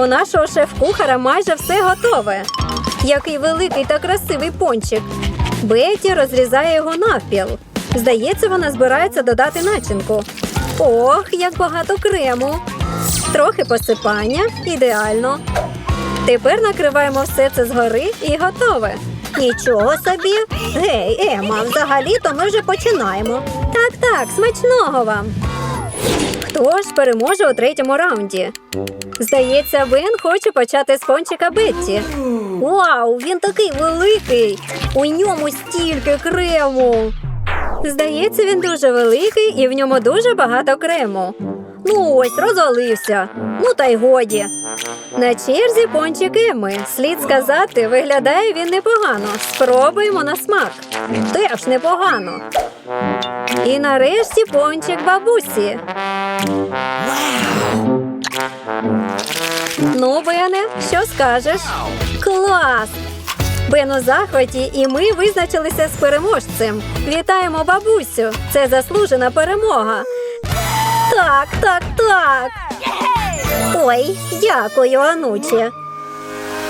У нашого шеф-кухара майже все готове. Який великий та красивий пончик. Бетті розрізає його навпіл. Здається, вона збирається додати начинку. Ох, як багато крему. Трохи посипання. Ідеально. Тепер накриваємо все це згори і готове. Нічого собі. Гей, Ема, взагалі-то ми вже починаємо. Так, так, смачного вам. Хто ж переможе у третьому раунді? Здається, Бен хоче почати з пончика Бетті. Вау, він такий великий! У ньому стільки крему. Здається, він дуже великий і в ньому дуже багато крему. Ну ось, розвалився. Ну та й годі. На черзі пончик Еми. Слід сказати, виглядає він непогано. Спробуємо на смак. Теж непогано. І нарешті пончик бабусі. Ну, Бене, що скажеш? Клас! Бен у захваті, і ми визначилися з переможцем. Вітаємо бабусю! Це заслужена перемога. Так, так, так. Ой, дякую, Ануче.